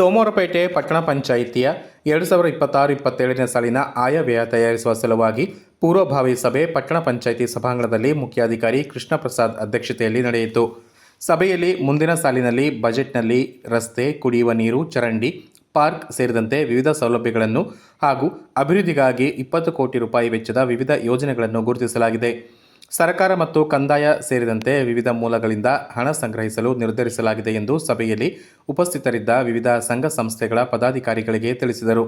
ಸೋಮವಾರಪೇಟೆ ಪಟ್ಟಣ ಪಂಚಾಯಿತಿಯ ಎರಡು ಸಾವಿರದ ಇಪ್ಪತ್ತಾರು ಇಪ್ಪತ್ತೇಳನೇ ಸಾಲಿನ ಆಯವ್ಯಯ ತಯಾರಿಸುವ ಸಲುವಾಗಿ ಪೂರ್ವಭಾವಿ ಸಭೆ ಪಟ್ಟಣ ಪಂಚಾಯಿತಿ ಸಭಾಂಗಣದಲ್ಲಿ ಮುಖ್ಯಾಧಿಕಾರಿ ಕೃಷ್ಣ ಪ್ರಸಾದ್ ಅಧ್ಯಕ್ಷತೆಯಲ್ಲಿ ನಡೆಯಿತು. ಸಭೆಯಲ್ಲಿ ಮುಂದಿನ ಸಾಲಿನಲ್ಲಿ ಬಜೆಟ್ನಲ್ಲಿ ರಸ್ತೆ, ಕುಡಿಯುವ ನೀರು, ಚರಂಡಿ, ಪಾರ್ಕ್ ಸೇರಿದಂತೆ ವಿವಿಧ ಸೌಲಭ್ಯಗಳನ್ನು ಹಾಗೂ ಅಭಿವೃದ್ಧಿಗಾಗಿ ಇಪ್ಪತ್ತು ಕೋಟಿ ರೂಪಾಯಿ ವೆಚ್ಚದ ವಿವಿಧ ಯೋಜನೆಗಳನ್ನು ಗುರುತಿಸಲಾಗಿದೆ. ಸರ್ಕಾರ ಮತ್ತು ಕಂದಾಯ ಸೇರಿದಂತೆ ವಿವಿಧ ಮೂಲಗಳಿಂದ ಹಣ ಸಂಗ್ರಹಿಸಲು ನಿರ್ಧರಿಸಲಾಗಿದೆ ಎಂದು ಸಭೆಯಲ್ಲಿ ಉಪಸ್ಥಿತರಿದ್ದ ವಿವಿಧ ಸಂಘ ಸಂಸ್ಥೆಗಳ ಪದಾಧಿಕಾರಿಗಳಿಗೆ ತಿಳಿಸಿದರು.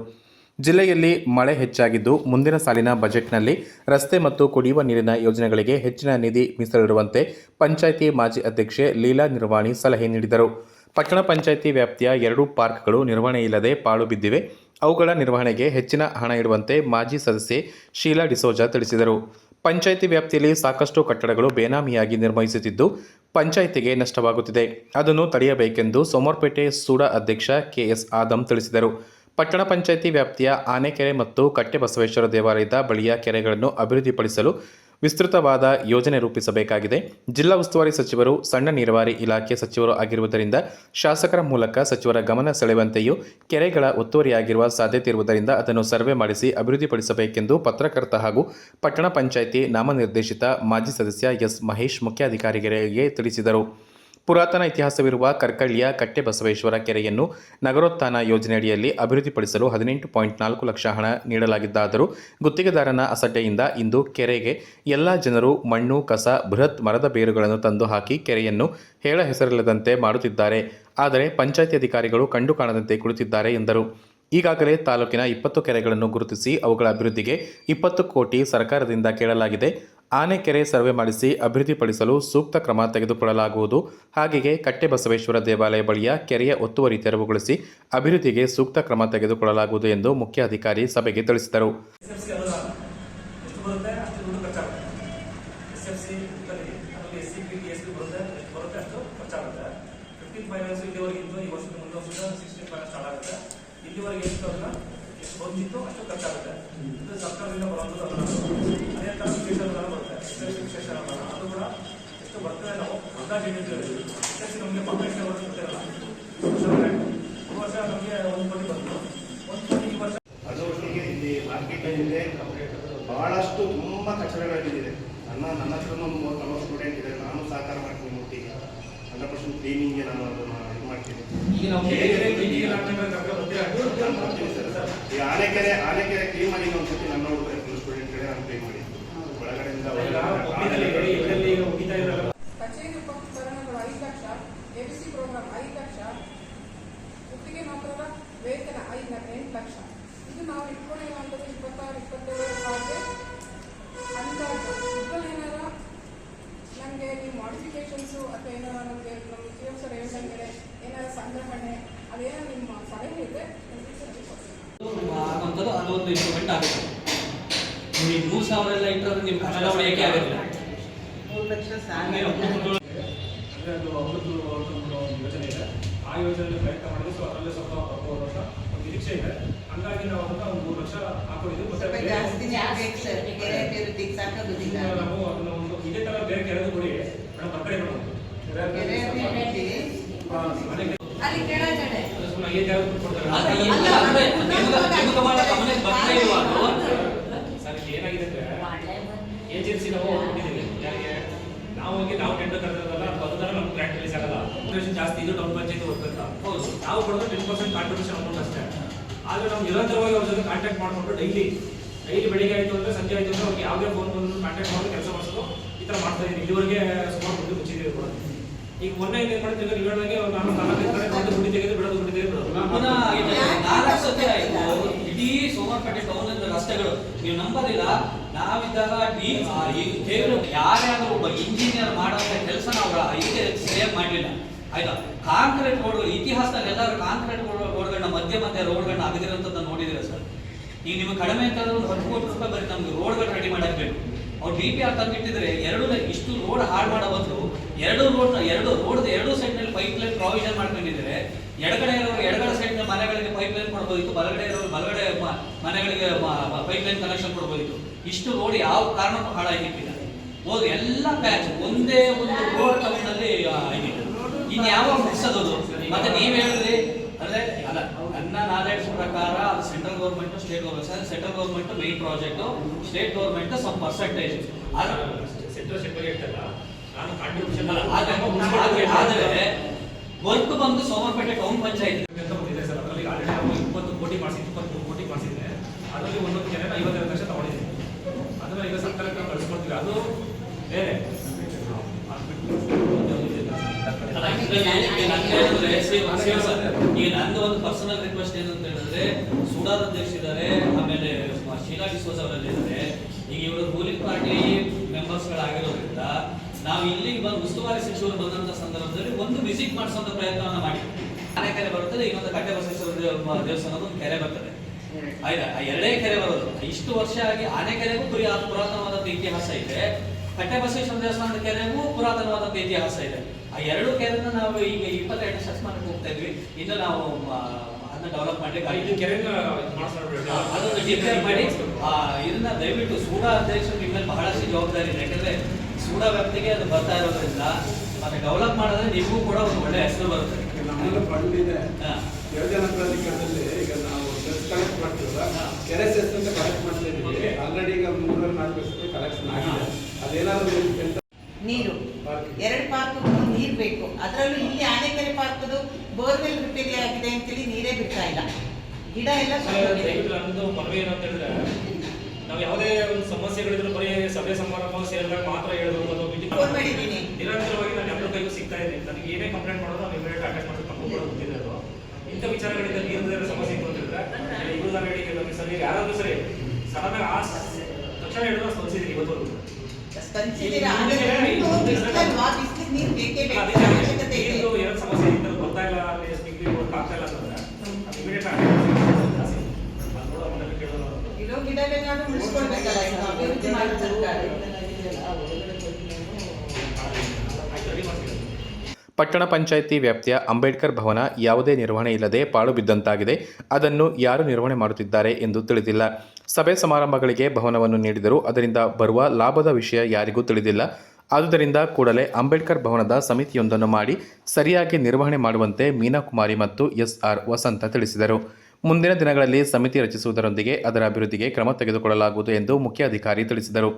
ಜಿಲ್ಲೆಯಲ್ಲಿ ಮಳೆ ಹೆಚ್ಚಾಗಿದ್ದು ಮುಂದಿನ ಸಾಲಿನ ಬಜೆಟ್ನಲ್ಲಿ ರಸ್ತೆ ಮತ್ತು ಕುಡಿಯುವ ನೀರಿನ ಯೋಜನೆಗಳಿಗೆ ಹೆಚ್ಚಿನ ನಿಧಿ ಮೀಸಲಿಡುವಂತೆ ಪಂಚಾಯಿತಿ ಮಾಜಿ ಅಧ್ಯಕ್ಷೆ ಲೀಲಾ ನಿರ್ವಾಣಿ ಸಲಹೆ ನೀಡಿದರು. ಪಟ್ಟಣ ಪಂಚಾಯಿತಿ ವ್ಯಾಪ್ತಿಯ ಎರಡು ಪಾರ್ಕ್ಗಳು ನಿರ್ವಹಣೆ ಇಲ್ಲದೆ ಪಾಳು ಬಿದ್ದಿವೆ. ಅವುಗಳ ನಿರ್ವಹಣೆಗೆ ಹೆಚ್ಚಿನ ಹಣ ಇಡುವಂತೆ ಮಾಜಿ ಸದಸ್ಯೆ ಶೀಲಾ ಡಿಸೋಜಾ ತಿಳಿಸಿದರು. ಪಂಚಾಯಿತಿ ವ್ಯಾಪ್ತಿಯಲ್ಲಿ ಸಾಕಷ್ಟು ಕಟ್ಟಡಗಳು ಬೇನಾಮಿಯಾಗಿ ನಿರ್ವಹಿಸುತ್ತಿದ್ದು, ಪಂಚಾಯಿತಿಗೆ ನಷ್ಟವಾಗುತ್ತಿದೆ. ಅದನ್ನು ತಡೆಯಬೇಕೆಂದು ಸೋಮರ್ಪೇಟೆ ಸೂಡ ಅಧ್ಯಕ್ಷ ಕೆಎಸ್ ಆದಂ ತಿಳಿಸಿದರು. ಪಟ್ಟಣ ಪಂಚಾಯಿತಿ ವ್ಯಾಪ್ತಿಯ ಆನೆಕೆರೆ ಮತ್ತು ಕಟ್ಟೆಬಸವೇಶ್ವರ ದೇವಾಲಯದ ಬಳಿಯ ಕೆರೆಗಳನ್ನು ಅಭಿವೃದ್ಧಿಪಡಿಸಲು ವಿಸ್ತೃತವಾದ ಯೋಜನೆ ರೂಪಿಸಬೇಕಾಗಿದೆ. ಜಿಲ್ಲಾ ಉಸ್ತುವಾರಿ ಸಚಿವರು, ಸಣ್ಣ ನೀರಾವರಿ ಇಲಾಖೆ ಸಚಿವರು ಆಗಿರುವುದರಿಂದ, ಶಾಸಕರ ಮೂಲಕ ಸಚಿವರ ಗಮನ ಸೆಳೆಯುವಂತೆಯೂ ಕೆರೆಗಳ ಒತ್ತುವರಿಯಾಗಿರುವ ಸಾಧ್ಯತೆ ಇರುವುದರಿಂದ ಅದನ್ನು ಸರ್ವೆ ಮಾಡಿಸಿ ಅಭಿವೃದ್ಧಿಪಡಿಸಬೇಕೆಂದು ಪತ್ರಕರ್ತ ಹಾಗೂ ಪಟ್ಟಣ ಪಂಚಾಯಿತಿ ನಾಮನಿರ್ದೇಶಿತ ಮಾಜಿ ಸದಸ್ಯ ಎಸ್ ಮಹೇಶ್ ಮುಖ್ಯಾಧಿಕಾರಿಗಳಿಗೆ ತಿಳಿಸಿದರು. ಪುರಾತನ ಇತಿಹಾಸವಿರುವ ಕರ್ಕಳ್ಳಿಯ ಕಟ್ಟೆಬಸವೇಶ್ವರ ಕೆರೆಯನ್ನು ನಗರೋತ್ಥಾನ ಯೋಜನೆಯಡಿಯಲ್ಲಿ ಅಭಿವೃದ್ಧಿಪಡಿಸಲು ಹದಿನೆಂಟು ಪಾಯಿಂಟ್ ನಾಲ್ಕು ಲಕ್ಷ ಹಣ ನೀಡಲಾಗಿದ್ದಾದರೂ ಗುತ್ತಿಗೆದಾರನ ಅಸಡ್ಡೆಯಿಂದ ಇಂದು ಕೆರೆಗೆ ಎಲ್ಲ ಜನರು ಮಣ್ಣು, ಕಸ, ಬೃಹತ್ ಮರದ ಬೇರುಗಳನ್ನು ತಂದು ಹಾಕಿ ಕೆರೆಯನ್ನು ಹೇಳ ಹೆಸರಿಲ್ಲದಂತೆ ಮಾಡುತ್ತಿದ್ದಾರೆ. ಆದರೆ ಪಂಚಾಯಿತಿ ಅಧಿಕಾರಿಗಳು ಕಂಡು ಕಾಣದಂತೆ ಕುಳಿತಿದ್ದಾರೆ ಎಂದರು. ಈಗಾಗಲೇ ತಾಲೂಕಿನ ಇಪ್ಪತ್ತು ಕೆರೆಗಳನ್ನು ಗುರುತಿಸಿ ಅವುಗಳ ಅಭಿವೃದ್ಧಿಗೆ ಇಪ್ಪತ್ತು ಕೋಟಿ ಸರ್ಕಾರದಿಂದ ಕೇಳಲಾಗಿದೆ. ಆನೆ ಕೆರೆ ಸರ್ವೆ ಮಾಡಿಸಿ ಅಭಿವೃದ್ಧಿಪಡಿಸಲು ಸೂಕ್ತ ಕ್ರಮ ತೆಗೆದುಕೊಳ್ಳಲಾಗುವುದು. ಹಾಗೆಯೇ ಕಟ್ಟೆಬಸವೇಶ್ವರ ದೇವಾಲಯ ಬಳಿಯ ಕೆರೆಯ ಒತ್ತುವರಿ ತೆರವುಗೊಳಿಸಿ ಅಭಿವೃದ್ಧಿಗೆ ಸೂಕ್ತ ಕ್ರಮ ತೆಗೆದುಕೊಳ್ಳಲಾಗುವುದು ಎಂದು ಮುಖ್ಯ ಅಧಿಕಾರಿ ಸಭೆಗೆ ತಿಳಿಸಿದರು. ಸರ್ಕಾರದಿಂದ ಬರುವಂಥದ್ದು ಅದನ್ನು ಅದೇ ಥರ ಎಫ್ ವಿಶೇಷ ಅದು ಕೂಡ ಎಷ್ಟು ಬರ್ತದೆ ನಾವು ಅಂದಾಜು ಹೇಳಿದ್ದೇವೆ ಸಿ ನಮಗೆ ಬರುತ್ತೆ ಗೊತ್ತಿರಲ್ಲ ಈ ವರ್ಷ ನಮಗೆ ಒಂದು ಕೋಟಿ ಬಂತು ಒಂದು ಕೋಟಿ ಈ ವರ್ಷ ಅದರೊಟ್ಟಿಗೆ ಇಲ್ಲಿ ಮಾರ್ಕೆಟ್ ಇದೆ ಬಹಳಷ್ಟು ತುಂಬ ಕಚಡಗಳಿದೆ ನನ್ನ ನನ್ನ ಹತ್ರ ಒಂದು ಮೂವತ್ತು ನಲವತ್ತು ಸ್ಟೂಡೆಂಟ್ ಇದೆ ನಾನು ಸಹಕಾರ ಮಾಡ್ತೀನಿ ಮೂರ್ತಿಗೆ ಹಂಡ್ರೆಡ್ ಪರ್ಸೆಂಟ್ ಕ್ಲೀನಿಂಗ್ಗೆ ನಾನು ಅದನ್ನು ಇದು ಮಾಡ್ತೀನಿ ಸರ್. ಈ ಆನೆಕೆರೆ ಆನೆಕೆರೆ ಕ್ಲೀನ್ ಮಾಡಿ ಒಂದು ನನ್ನ ನನ್ನ ಹುಡುಗರೆ ಫುಲ್ ಸ್ಟೂಡೆಂಟ್ಗಳೇ ನಾನು ಕ್ಲೀನ್ ಮಾಡಿ ಒಳಗಡೆಯಿಂದ ಒಪ್ಪಿದಲ್ಲಿ ಮುಗಿತಾ ಇರಲ್ಲ ಲಕ್ಷ ಎಬಿಸಿ ಪ್ರೋಗ್ರಾಮ್ ಗುತ್ತಿಗೆ ವೇತನ ಐದು ಇದು ನಾವು ಇಪ್ಪತ್ತಾರು ಇದ್ರಲ್ಲಿ ಏನಾರ ನಮಗೆ ಮಾಡಿಫಿಕೇಶನ್ಸು ಅಥವಾ ಸಂಗ್ರಹಣೆ ಅದೇನೋ ನಿಮ್ಮ ಸಲಹೆ ಇದೆ ಅದೊಂದು ಇಂಪ್ರೂವ್ಮೆಂಟ್ ಆಗುತ್ತೆ. ಮೂರು ಸಾವಿರ ಎಲ್ಲ ಇಟ್ಟರೆ ನಿಮ್ಮ ಚಲಾವಣೆ ಏಕೆ ಆಗೋದಿಲ್ಲ? ಸಾಲ ಅದು ಅಮೃತ ಒಂದು ಯೋಜನೆ ಇದೆ. ಆ ಯೋಜನೆ ಪ್ರಯತ್ನ ಮಾಡಿದ್ರೆ ಸೊ ಅದರಲ್ಲೇ ಸ್ವಲ್ಪ ಹೋದ ವರ್ಷ ಒಂದು ನಿರೀಕ್ಷೆ ಇದೆ. ಹಂಗಾಗಿ ನಾವು ಅದನ್ನ ಒಂದು ಮೂರು ಲಕ್ಷ ಹಾಕೊಂಡಿದ್ವಿ ಸ್ವಲ್ಪ ಬೇರೆ ಜಾಸ್ತಿನೇ ಆಗ್ಬೇಕು ಸರ್. ಕೆರೆ ಅಭಿವೃದ್ಧಿಗೆ ಸಾಕಾಗೋದಿಲ್ಲ. ಇನ್ನು ನಾವು ಅದನ್ನ ಒಂದು ಇದೇ ತರ ಬೇರೆ ಕೆರೆದು ಕೊಡಿ ಮೇಡಮ್ ಬರ್ಕಡೆ ಮೇಡಮ್ ಕೆರೆ. ಅಭಿವೃದ್ಧಿಗೆ ಅಲ್ಲಿ ಕೆಳಗಡೆ. ಸುಮ್ಮನೆ ಐದು ಕೊಡ್ತಾರೆ. ಅಲ್ಲ, ನಿಮ್ಗೆ- ನಿಮ್ಗೆ ಮಾಡೋ ಗಮನಕ್ಕೆ ಬರ್ತಾ ಇಲ್ವಾ ಅದು? ಸರ್ ಇಲ್ಲಿ ಏನಾಗಿದೆ ಅಂದ್ರೆ ಏಜೆನ್ಸಿ ನಾವು ಕೊಟ್ಟಿದ್ದೀವಿ ಯಾರಿಗೆ ನಾವು ಹೋಗಿ ನಾವು ಟೆಂಡರ್ ಕರೆದಿರೋದಲ್ಲ ಅದು ಅನುದಾನ ನಮ್ಗೆ ಗ್ರಾಂಟ್ ರಿಲೀಸ್ ಆಗಲ್ಲ. ಕಾಂಟ್ರಿಬ್ಯೂಷನ್ ಜಾಸ್ತಿ ಇದು ಟೌನ್ ಪಂಚಾಯತ್ ವರ್ಕ್ ಅಂತ ಹೌದು. ನಾವು ಕೊಡೋದು ಟೆನ್ ಪರ್ಸೆಂಟ್ ಕಾಂಟ್ರಿಬ್ಯೂಷನ್ ಅಮೌಂಟ್ ಅಷ್ಟೇ. ಆದ್ರೆ ನಾವು ನಿರಂತರವಾಗಿ ಅವ್ರ ಜೊತೆ ಕಾಂಟ್ಯಾಕ್ಟ್ ಮಾಡಿಕೊಂಡು ಡೈಲಿ ಡೈಲಿ ಬೆಳಿಗ್ಗೆ ಆಯಿತು ಅಂದ್ರೆ ಸಂಜೆ ಆಯಿತು ಅಂದ್ರೆ ಅವ್ರಿಗೆ ಯಾವುದೇ ಫೋನ್ ಬಂದು ಕಾಂಟ್ಯಾಕ್ಟ್ ಮಾಡಿ ಕೆಲಸ ಮಾಡಿಸೋದು ಈ ಥರ ಮಾಡ್ತಾ ಇದ್ದೀನಿ ಇಲ್ಲಿವರೆಗೆ ಸುಮಾರು ದುಡ್ಡು ಮುಚ್ಚಿದ್ದೀವಿ ಕೂಡ. ಈಗ ಮೊನ್ನೆ ಏನು ಮಾಡ್ತೀವಿ ನೀವು ಹೇಳ್ದಂಗೆ ನಾನು ನಾಲ್ಕು ನಾಲ್ಕೈದು ಕಡೆ ಬಂದು ದುಡ್ಡು ತೆಗೆದು ಬಿಡೋದು ದುಡ್ಡು ತೆಗೆದು ಇಡೀ ಸೋಮವಾರಪೇಟೆ ಟೌನ್ ರಸ್ತೆಗಳು. ನೀವು ನಂಬೋದಿಲ್ಲ ನಾವಿದ್ದಾಗ ಈ ಕೇವಲ ಯಾರ್ಯಾರು ಒಬ್ಬ ಇಂಜಿನಿಯರ್ ಮಾಡುವಂತ ಕೆಲಸ ನಾವು ಈಗ ಸರಿಯಾಗಿ ಮಾಡಲಿಲ್ಲ. ಆಯ್ತಾ? ಕಾಂಕ್ರೀಟ್ ರೋಡ್ಗಳು ಇತಿಹಾಸದಲ್ಲಿ ಎಲ್ಲರೂ ಕಾಂಕ್ರೀಟ್ ರೋಡ್ಗಳನ್ನ ಮಧ್ಯ ಮಧ್ಯ ರೋಡ್ಗಳನ್ನ ಅಗದಿರೋಂಥದ್ದು ನೋಡಿದಿರ ಸರ್? ಈಗ ನಿಮಗೆ ಕಡಿಮೆ ಅಂತ ಒಂದು ಹತ್ತು ಕೋಟಿ ರೂಪಾಯಿ ಬರೀ ನಮ್ಗೆ ರೋಡ್ಗಳು ರೆಡಿ ಮಾಡಕ್ ಬೇಕು. ಅವ್ರು ಡಿ ಪಿ ಆರ್ ತಂದಿಟ್ಟಿದ್ರೆ ಎರಡು ಇಷ್ಟು ರೋಡ್ ಹಾಳು ಮಾಡೋ ಬದಲು ಎರಡು ರೋಡ್ನ, ಎರಡು ರೋಡ್ ಎರಡು ಸೈಡ್ನಲ್ಲಿ ಪೈಪ್ ಲೈನ್ ಪ್ರಾವಿಷನ್ ಮಾಡ್ಕೊಂಡಿದ್ರೆ ಎಡಗಡೆ ಇರೋರು ಎಡಗಡೆ ಸೈಡ್ ಮನೆಗಳಿಗೆ ಪೈಪ್ ಲೈನ್ ಕೊಡ್ಬೋದಿತ್ತು, ಬಲಗಡೆ ಇರೋರು ಬಲಗಡೆ ಮನೆಗಳಿಗೆ ಪೈಪ್ ಲೈನ್ ಕನೆಕ್ಷನ್ ಕೊಡ್ಬೋದಿತ್ತು. ಇಷ್ಟು ರೋಡ್ ಯಾವ ಕಾರಣಕ್ಕೂ ಹಾಳಾಗಿಟ್ಟಿಲ್ಲ ಹೋದ್ರೆ ಎಲ್ಲ ಪ್ಯಾಚ್ ಒಂದೇ ಒಂದು ರೋಡ್ ತಗೊಂಡಲ್ಲಿ ಆಗಿದೆ ಇನ್ ಯಾವ ಮುಗಿಸೋದು ಮತ್ತೆ ನೀವ್ ಹೇಳಿದ್ರಿ ಅಂದ್ರೆ ಅಲ್ಲ ನನ್ನ ನಾಲೆಡ್ಜ್ ಪ್ರಕಾರ ಅದು central government state government central government main project state government some percentage ಆದರೆ ವರ್ಕ್ ಬಂದು ಸೋಮರ್ಪೇಟೆ ಟೌನ್ ಪಂಚಾಯತ್ ಅಂತ ಬಂದಿದೆ ಸರ್ ಅದರಲ್ಲಿ ಆಲ್ರೆಡಿ ನಾವು ಇಪ್ಪತ್ತು ಕೋಟಿ ಮಾಡಿಸಿದ್ವಿ ಇಪ್ಪತ್ತು ಕೋಟಿ ಮಾಡಿಸಿದ್ರೆ ಅದರಲ್ಲಿ ಒಂದೊಂದು ಜನ ಐವತ್ತೆರಡು ಲಕ್ಷ ತಗೊಂಡಿದ್ದೀವಿ ಅದನ್ನ ಈಗ ಸರ್ಕಾರಕ್ಕೆ ನಾವು ಕಳಿಸ್ಕೊಡ್ತೀವಿ ಅದು ಬೇರೆ ಅಲ್ಲ, ಈಗ ಈಗ ನಂಗೆ ಏನಂದ್ರೆ ಸೇವ್- ಸೇವ್ ಸರ್, ಈಗ ನಂದು ಒಂದು ಪರ್ಸನಲ್ ರಿಕ್ವೆಸ್ಟ್ ಅಂತ ಹೇಳಿದ್ರೆ ಸುಡಾದ ಅಧ್ಯಕ್ಷ ಇದ್ದಾರೆ, ಆಮೇಲೆ ಶೀಲಾ ಡಿಸೋಸ್ ಅವರಲ್ಲಿ ಇದ್ದಾರೆ. ಈಗ ಇವರು ರೂಲಿಂಗ್ ಪಾರ್ಟಿ ಮೆಂಬರ್ಸ್ ಗಳಾಗಿರೋದ್ರಿಂದ ನಾವು ಇಲ್ಲಿಗೆ ಬಂದು ಉಸ್ತುವಾರಿ ಸಚಿವರು ಬಂದಂತ ಸಂದರ್ಭದಲ್ಲಿ ಒಂದು ವಿಸಿಟ್ ಮಾಡಿಸುವಂತ ಪ್ರಯತ್ನವನ್ನ ಮಾಡಿ ಆನೆ ಕೆರೆ ಬರುತ್ತದೆ, ಇನ್ನೊಂದು ಕಟ್ಟೆ ಬಸವೇಶ್ವರ ದೇವ- ದೇವಸ್ಥಾನದ ಒಂದು ಕೆರೆ ಬರ್ತದೆ. ಆಯ್ತಾ? ಆ ಎರಡೇ ಕೆರೆ ಬರೋದು. ಇಷ್ಟು ವರ್ಷ ಆಗಿ ಆನೆ ಕೆರೆಗೂ ಪುರಿ ಇತಿಹಾಸ ಇದೆ. ಕಟ್ಟೆ ಬಸವೇಶ್ವರ ದೇವಸ್ಥಾನದ ಕೆರೆಗೂ ಪುರಾತನವಾದಂತ ಇತಿಹಾಸ ಇದೆ. ಆ ಎರಡು ಕೆರೆನ ನಾವು ಈಗ ಇಪ್ಪತ್ತೆರಡು ಶತಮಾನಕ್ಕೆ ಹೋಗ್ತಾ ಇದ್ವಿ. ಇನ್ನು ನಾವು ಅದನ್ನ ಡೆವಲಪ್ ಮಾಡ್ಲಿಕ್ಕೆ ಇದು ಆಗಿದೆ. ಕೆರೆನ ಅದೊಂದು ಡಿಕ್ಲೇರ್ ಮಾಡಿ. ಆ, ಇದನ್ನ ದಯವಿಟ್ಟು ಸೂಡಾ ಅಧ್ಯಕ್ಷರು ನಿಮ್ಮ ಮೇಲೆ ಬಹಳಷ್ಟು ಜವಾಬ್ದಾರಿ ಇದೆ. ಯಾಕಂದ್ರೆ ಸೂಡಾ ವ್ಯಾಪ್ತಿಗೆ ಅದು ಬರ್ತಾ ಇರೋದ್ರಿಂದ ಮತ್ತೆ ಡೆವಲಪ್ ಮಾಡಿದ್ರೆ ನಿಮಗೂ ಕೂಡ ಒಂದು ಒಳ್ಳೆ ಹೆಸರು ಬರುತ್ತೆ. ನಮ್ಮಲ್ಲಿ ಫಂಡ್ ಇದೆ. ಯೋಜನಾ ಪ್ರಾಧಿಕಾರದಲ್ಲಿ ಈಗ ನಾವು ಸೆಸ್ ಕಲೆಕ್ಟ್ ಮಾಡ್ತೀವಲ್ಲ ಕೆರೆ ಸೆಸ್ ಅಂತ ಕಲೆಕ್ಟ್ ಮಾಡ್ತಾ ಇದ್ದೀವಿ. ಆಲ್ರೆಡಿ ಈಗ ಮೂರರ ನಾಲ್ಕು ಕಲೆಕ್ಷನ್ ಆಗಿದೆ. ಅದೇನಾದ್ರು ನೀರು. ಎರಡು ಪಾರ್ಕ್ಗಳು ನೀರು ಬೇಕು ಅದರಲ್ಲೂ ಇಲ್ಲಿ ಆನೆಕೆರೆ ಪಾರ್ಕದು ಬೋರ್ವೆಲ್ ರಿಪೇರಿ ಆಗಿದೆ ಅಂತೇಳಿ ನೀರೇ ಬಿಡ್ತಾ ಇಲ್ಲ. ಗಿಡ ಎಲ್ಲ ಸಮಸ್ಯೆಗಳಿದ್ರೆ ದಯವಿಟ್ಟು ನಮ್ದು ಮನವಿ ಏನಂತ ಹೇಳಿದ್ರೆ ನಾವು ಯಾವುದೇ ಒಂದು ಸಮಸ್ಯೆಗಳಿದ್ರು ಬರೀ ಸಭೆ ಸಮಾರಂಭ ಸೇರಿದಾಗ ಮಾತ್ರ ಮಾಡಿದ್ದೀನಿ. ನಿರಂತರವಾಗಿ ನಾನು ಎಲ್ಲರ ಕೈಗೂ ಸಿಗ್ತಾ ಇದೆ ನನಗೆ ಏನೇ ಕಂಪ್ಲೇಂಟ್ ಮಾಡೋದು ನಾವು ಇಮಿಡಿಯೇಟ್ ಅಟ್ಯಾಕ್ ತಪ್ಪು ಕೂಡ ಇಂಥ ವಿಚಾರಗಳಿಂದ ನೀರು ಸಮಸ್ಯೆ ಇತ್ತು ಅಂತ ಹೇಳಿದ್ರೆ ಇವರು ನಾನು ಹೇಳಿ ಸರಿ ಯಾರಾದ್ರೂ ಸರಿ ಸಡನ್ ಆ ತಕ್ಷಣ ಹೇಳಿದ್ರೆ ಸ್ಪಂದಿಸಿದ್ದೀನಿ ಇವತ್ತು? ನೀರು ಬೇಕೇ ಬೇಕು ಅವಶ್ಯಕತೆ ಇದೆ ಸಮಸ್ಯೆ ಇತ್ತು ಡಿಗ್ರಿ ಆಗ್ತಾ ಇಲ್ಲ ಅಂತಂದ್ರೆ? ಇಮಿಡಿಯೇಟ್ ಇರೋ ಉಳಿಸ್ಕೊಳ್ಬೇಕಲ್ಲ ಅಭಿವೃದ್ಧಿ ಸರ್ಕಾರ ಪಟ್ಟಣ ಪಂಚಾಯಿತಿ ವ್ಯಾಪ್ತಿಯ ಅಂಬೇಡ್ಕರ್ ಭವನ ಯಾವುದೇ ನಿರ್ವಹಣೆ ಇಲ್ಲದೆ ಪಾಳು ಬಿದ್ದಂತಾಗಿದೆ. ಅದನ್ನು ಯಾರು ನಿರ್ವಹಣೆ ಮಾಡುತ್ತಿದ್ದಾರೆ ಎಂದು ತಿಳಿದಿಲ್ಲ. ಸಭೆ ಸಮಾರಂಭಗಳಿಗೆ ಭವನವನ್ನು ನೀಡಿದರೂ ಅದರಿಂದ ಬರುವ ಲಾಭದ ವಿಷಯ ಯಾರಿಗೂ ತಿಳಿದಿಲ್ಲ. ಆದುದರಿಂದ ಕೂಡಲೇ ಅಂಬೇಡ್ಕರ್ ಭವನದ ಸಮಿತಿಯೊಂದನ್ನು ಮಾಡಿ ಸರಿಯಾಗಿ ನಿರ್ವಹಣೆ ಮಾಡುವಂತೆ ಮೀನಾಕುಮಾರಿ ಮತ್ತು ಎಸ್ಆರ್ ವಸಂತ ತಿಳಿಸಿದರು. ಮುಂದಿನ ದಿನಗಳಲ್ಲಿ ಸಮಿತಿ ರಚಿಸುವುದರೊಂದಿಗೆ ಅದರ ಅಭಿವೃದ್ಧಿಗೆ ಕ್ರಮ ತೆಗೆದುಕೊಳ್ಳಲಾಗುವುದು ಎಂದು ಮುಖ್ಯಾಧಿಕಾರಿ ತಿಳಿಸಿದರು.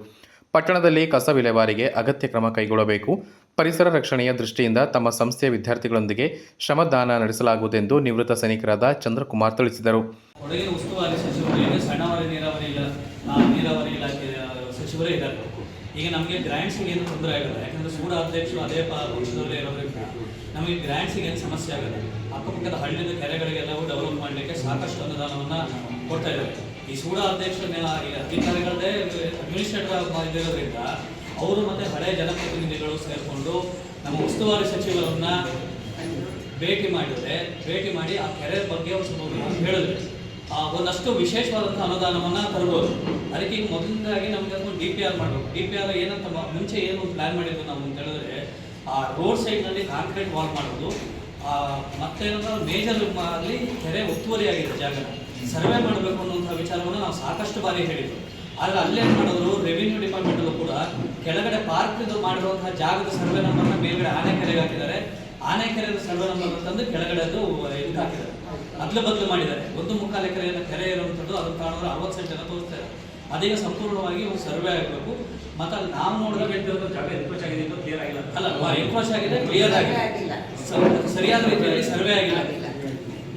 ಪಟ್ಟಣದಲ್ಲಿ ಕಸ ವಿಲೇವಾರಿಗೆ ಅಗತ್ಯ ಕ್ರಮ ಕೈಗೊಳ್ಳಬೇಕು. ಪರಿಸರ ರಕ್ಷಣೆಯ ದೃಷ್ಟಿಯಿಂದ ತಮ್ಮ ಸಂಸ್ಥೆಯ ವಿದ್ಯಾರ್ಥಿಗಳೊಂದಿಗೆ ಶ್ರಮದಾನ ನಡೆಸಲಾಗುವುದೆಂದು ನಿವೃತ್ತ ಸೈನಿಕರಾದ ಚಂದ್ರಕುಮಾರ್ ತಿಳಿಸಿದರು. ಈಗ ನಮಗೆ ಗ್ರ್ಯಾಂಡ್ಸಿಗೆ ಏನು ತೊಂದರೆ ಆಗಲ್ಲ. ಯಾಕಂದರೆ ಸೂಡ ಅಧ್ಯಕ್ಷರು ಅದೇ ಪಕ್ಷದಲ್ಲೇ ಇರೋದ್ರಿಂದ ನಮಗೆ ಗ್ರ್ಯಾಂಡ್ಸಿಗೆ ಏನು ಸಮಸ್ಯೆ ಆಗಲ್ಲ. ಅಕ್ಕಪಕ್ಕದ ಹಳ್ಳಿದ ಕೆರೆಗಳಿಗೆಲ್ಲವೂ ಡೆವಲಪ್ ಮಾಡಲಿಕ್ಕೆ ಸಾಕಷ್ಟು ಅನುದಾನವನ್ನು ಕೊಡ್ತಾ ಇದ್ದಾರೆ. ಈ ಸೂಡ ಅಧ್ಯಕ್ಷರ ಅಧಿಕಾರಿಗಳದೇ ಅಡ್ಮಿನಿಸ್ಟ್ರೇಟರ್ ಇದ್ದಿರೋದ್ರಿಂದ ಅವರು ಮತ್ತೆ ಹಳೆಯ ಜನಪ್ರತಿನಿಧಿಗಳು ಸೇರಿಕೊಂಡು ನಮ್ಮ ಉಸ್ತುವಾರಿ ಸಚಿವರನ್ನ ಭೇಟಿ ಮಾಡಿದರೆ, ಭೇಟಿ ಮಾಡಿ ಆ ಕೆರೆ ಬಗ್ಗೆ ಒಂದು ಸ್ವಲ್ಪ ಹೇಳಿದ್ರೆ. ಒಂದಷ್ಟು ವಿಶೇಷವಾದಂಥ ಅನುದಾನವನ್ನ ತರಬಹುದು ಅದಕ್ಕೆ ಈಗ ಮೊದಲನೇದಾಗಿ ನಮ್ಗೆ ಅದನ್ನು ಡಿ ಪಿ ಆರ್ ಮಾಡಬೇಕು. ಡಿ ಪಿ ಆರ್ ಏನಂತ ಮುಂಚೆ ಏನು ಪ್ಲಾನ್ ಮಾಡಿದ್ವಿ ನಾವು ಅಂತ ಹೇಳಿದ್ರೆ, ಆ ರೋಡ್ ಸೈಡ್ನಲ್ಲಿ ಕಾಂಕ್ರೀಟ್ ವಾಲ್ ಮಾಡೋದು ಮತ್ತೇನಂದ್ರೆ ಮೇಜರ್ ಅಲ್ಲಿ ಕೆರೆ ಒತ್ತುವರಿ ಆಗಿದೆ ಜಾಗ. ಸರ್ವೆ ಮಾಡಬೇಕು ಅನ್ನುವಂಥ ವಿಚಾರವನ್ನು ನಾವು ಸಾಕಷ್ಟು ಬಾರಿ ಹೇಳಿದ್ವಿ. ಆದರೆ ಅಲ್ಲೇನ್ ಮಾಡಿದ್ರು ರೆವಿನ್ಯೂ ಡಿಪಾರ್ಟ್ಮೆಂಟ್ ಅಲ್ಲೂ ಕೂಡ ಕೆಳಗಡೆ ಪಾರ್ಕ್ ಇದು ಮಾಡಿರುವಂತಹ ಜಾಗದ ಸರ್ವೆ ನಂಬರ್ನ ಮೇಲ್ಗಡೆ ಆನೆ ಕೆರೆಗೆ ಹಾಕಿದ್ದಾರೆ. ಆನೆ ಕೆರೆಯ ಸರ್ವೆ ನಂಬರ್ ತಂದು ಕೆಳಗಡೆ ಅದು ಇದಕ್ಕೆ ಹಾಕಿದ್ದಾರೆ. ಅದ್ಲು ಬದಲು ಮಾಡಿದ್ದಾರೆ. ಒಂದು ಮುಕ್ಕಾಲು ಎಕರೆಯನ್ನು ಕೆರೆ ಇರುವಂಥದ್ದು ಅದನ್ನ ಕಾಣಿದ್ರೆ ಅರವತ್ತು ಸೆಂಟನ್ನು ತೋರಿಸ್ತಾರೆ ಅದೀಗ ಸಂಪೂರ್ಣವಾಗಿ ಒಂದು ಸರ್ವೆ ಆಗಬೇಕು. ಮತ್ತೆ ಅಲ್ಲಿ ನಾವು ಇದ್ದಿರೋದು ಜಾಗ ಎನ್ಕ್ರೋಚ್ ಆಗಿದೆ ಅಂತ ಕ್ಲಿಯರ್ ಆಗಿಲ್ಲ. ಅಲ್ಲ ಎನ್ಕ್ರೋಚ್ ಆಗಿದೆ ಕ್ಲಿಯರ್ ಆಗಿದೆ. ಆಗಿಲ್ಲ. ಸರಿಯಾದ ರೀತಿಯಲ್ಲಿ ಸರ್ವೆ ಆಗಿಲ್ಲ.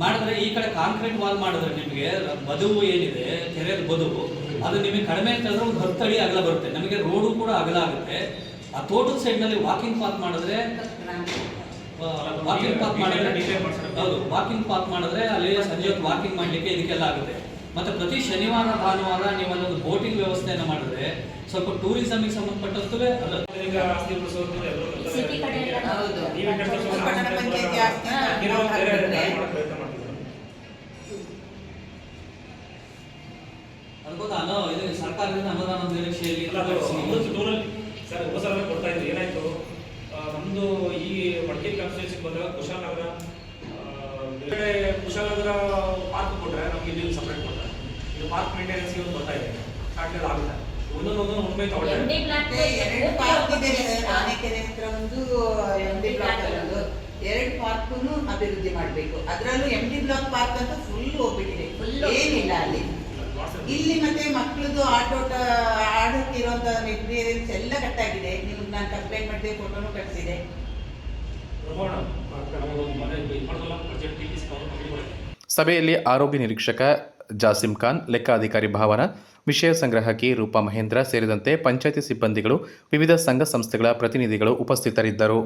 ಮಾಡಿದ್ರೆ ಈ ಕಡೆ ಕಾಂಕ್ರೀಟ್ ವಾಲ್ ಮಾಡಿದ್ರೆ ನಿಮಗೆ ಬದುವು ಏನಿದೆ ಕೆರೆ ಬದುವು ಅದು ನಿಮಗೆ ಕಡಿಮೆ ಅಂತ ಹೇಳಿದ್ರೆ ಒಂದು ಹತ್ತು ಅಡಿ ಅಗಲ ಬರುತ್ತೆ. ನಮಗೆ ರೋಡು ಕೂಡ ಅಗಲ ಆಗುತ್ತೆ. ಆ ತೋಟದ ಸೈಡ್ನಲ್ಲಿ ವಾಕಿಂಗ್ ಪಾತ್ ಮಾಡಿದ್ರೆ ವಾಕಿಂಗ್ ಪಾತ್ ಮಾಡಿದ್ರೆ. ಹೌದು ವಾಕಿಂಗ್ ಪಾತ್ ಮಾಡಿದ್ರೆ ಅಲ್ಲಿ ಸಂಜೆ ಹೊತ್ತು ವಾಕಿಂಗ್ ಮಾಡ್ಲಿಕ್ಕೆ ಇದಕ್ಕೆಲ್ಲ ಆಗುತ್ತೆ ಮತ್ತೆ ಪ್ರತಿ ಶನಿವಾರ ಭಾನುವಾರ ನೀವು ಅಲ್ಲೊಂದು ಬೋಟಿಂಗ್ ವ್ಯವಸ್ಥೆಯನ್ನು ಮಾಡಿದ್ರೆ ಸ್ವಲ್ಪ ಟೂರಿಸಂಗೆ ಗೆ ಅಲ್ಲ ಈಗ ಆಸ್ತಿ ಉಳಿಸೋದು ಎಲ್ಲರೂ ಕಲ್ತಾರೆ. ಎಲ್ಲ ಹೌದು. ನೀವೇ ಕಟ್ಕೊಂಡು ಸುಮ್ನೆ ಪಟ್ಟಣ ಆಸ್ತಿ ಪಂಚಾಯ್ತಿ ಆಸ್ತಿ ಏನೋ ನಾವು ಬೇರೆ ಹಾಕಿದ್ರೆ ದಾರಿ ಮಾಡೋ ಪ್ರಯತ್ನ ಮಾಡ್ತಿದ್ದಾರೆ. ಅದ್ಭುತ ಅಲ್ಲ ಇದು ಸರ್ಕಾರದಿಂದ ಅನುದಾನ ನಿರೀಕ್ಷೆಯಲ್ಲಿ ಇಲ್ಲ, ಅದು ಅಮೃತ್ ಟೂರಲ್ಲಿ ಸರ್ ಹೊಸ ಸಾಲ ಕೊಡ್ತಾ ಇದ್ರು ಏನಾಯ್ತು ನಮ್ದು ಈ ಮಡಿಕೇರಿ ಕಾನ್ಸ್ಟಿಟ್ಯೂನ್ಸಿ ಬಂದಾಗ ಕುಶಾಲನಗರ ಬೇರೆ ಕುಶಾಲನಗರ ಪಾರ್ಕ್ ಕೊಟ್ಟರೆ ನಮ್ಗೆ ಇಲ್ಲಿ ಸಪ್ರೇಟ್ ಕೊಡ್ತಾರೆ. ಇದು ಪಾರ್ಕ್ ಮೇಂಟೆನೆನ್ಸ್ ಒಂದು ಬರ್ತಾ ಇದೆ. ಸ್ಟಾರ್ಟ್ ಆಗುತ್ತೆ. ಒಂದೊಂದು ಒಂದೊಂದು ತಗೊಳ್ತಾರೆ. ಎರಡು ಪಾರ್ಕ್ ಇದೆ ಆನೆಕೆರೆ ಹತ್ರ ಒಂದು ಎಂ ಡಿ ಬ್ಲಾಕ್ ಅಲ್ಲಿ ಒಂದು. ಎರಡು ಪಾರ್ಕು ಅಭಿವೃದ್ಧಿ ಮಾಡಬೇಕು. ಅದರಲ್ಲೂ ಎಂ ಡಿ ಬ್ಲಾಕ್ ಪಾರ್ಕ್ ಅಂತ ಫುಲ್ ಹೋಗ್ಬಿಟ್ಟಿದೆ. ಏನಿಲ್ಲ ಅಲ್ಲಿ. ಇಲ್ಲಿ ಮತ್ತೆ ಮಕ್ಕಳದು ಆಟೋಟ ಆಡುತ್ತಿರುವಂತ ಮೆಟೀರಿಯಲ್ಸ್ ಎಲ್ಲ ಕಟ್ಟಾಗಿದೆ ನಿಮ್ಗೆ ನಾನು ಕಂಪ್ಲೇಂಟ್ ಮಾಡಿದೆ ಫೋಟೋನು ಕಳಿಸಿದೆ ಪಿ ಸಭೆಯಲ್ಲಿ ಆರೋಗ್ಯ ನಿರೀಕ್ಷಕ ಜಾಸಿಂ ಖಾನ್ ಲೆಕ್ಕಾಧಿಕಾರಿ ಭಾವನ ವಿಷಯ ಸಂಗ್ರಹಕಿ ರೂಪಾ ಮಹೇಂದ್ರ ಸೇರಿದಂತೆ ಪಂಚಾಯಿತಿ ಸಿಬ್ಬಂದಿಗಳು ವಿವಿಧ ಸಂಘ ಸಂಸ್ಥೆಗಳ ಪ್ರತಿನಿಧಿಗಳು ಉಪಸ್ಥಿತರಿದ್ದರು.